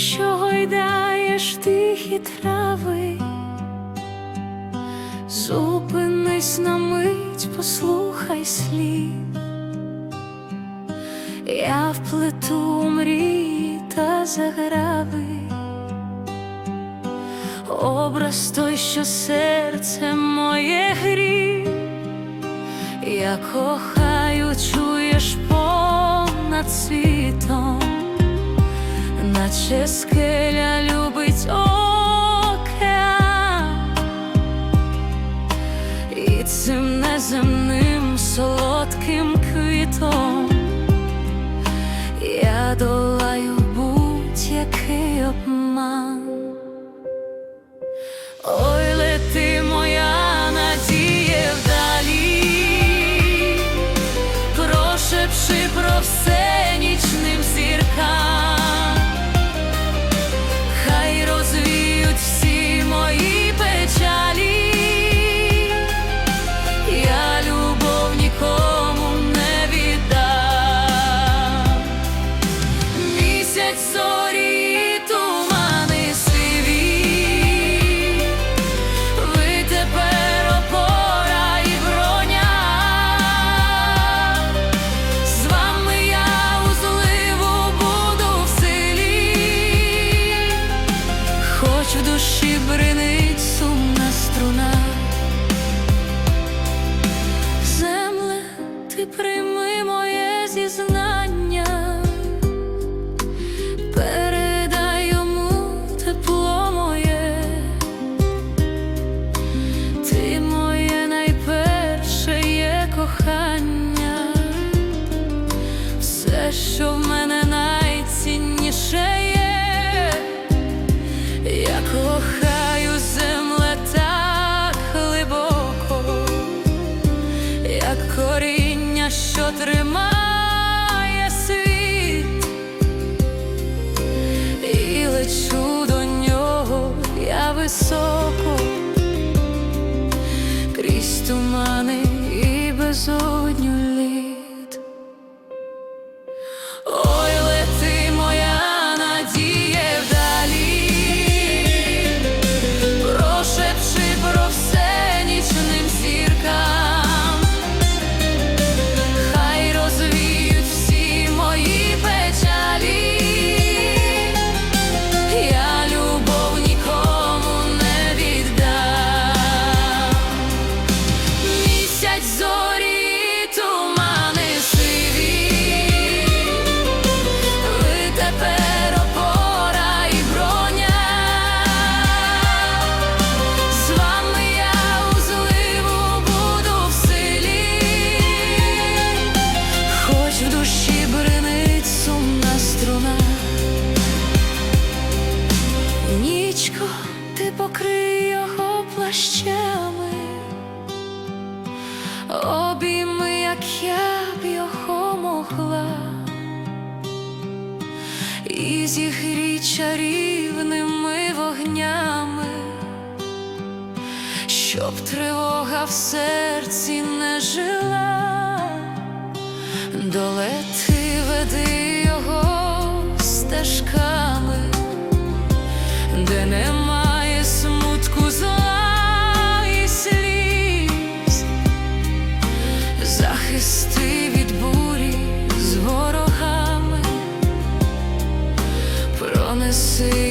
що гойдаєш тихі трави, зупинись на мить, послухай слів. Я вплету мрії та заграви, образ той, що серце моє грів, я кохаю, чуєш наче скеля любить океан, і цим неземним солодким квітом. Я долаю будь-який обман. Ой, лети моя надія вдалі, прошепши про все Зорі, тумани сиві, ви тепер опора і броня. З вами я у зливу буду в силі, хоч в душі бринить сумна струна. Кохання, все, що в мене найцінніше є, я кохаю земле так глибоко. Як коріння, що тримає світ, і лечу до нього я високо, його обійми, як я б його могла, і зігрій чарівними вогнями, щоб тривога в серці не жила, долети веди його стежками з ворогами, пронеси його.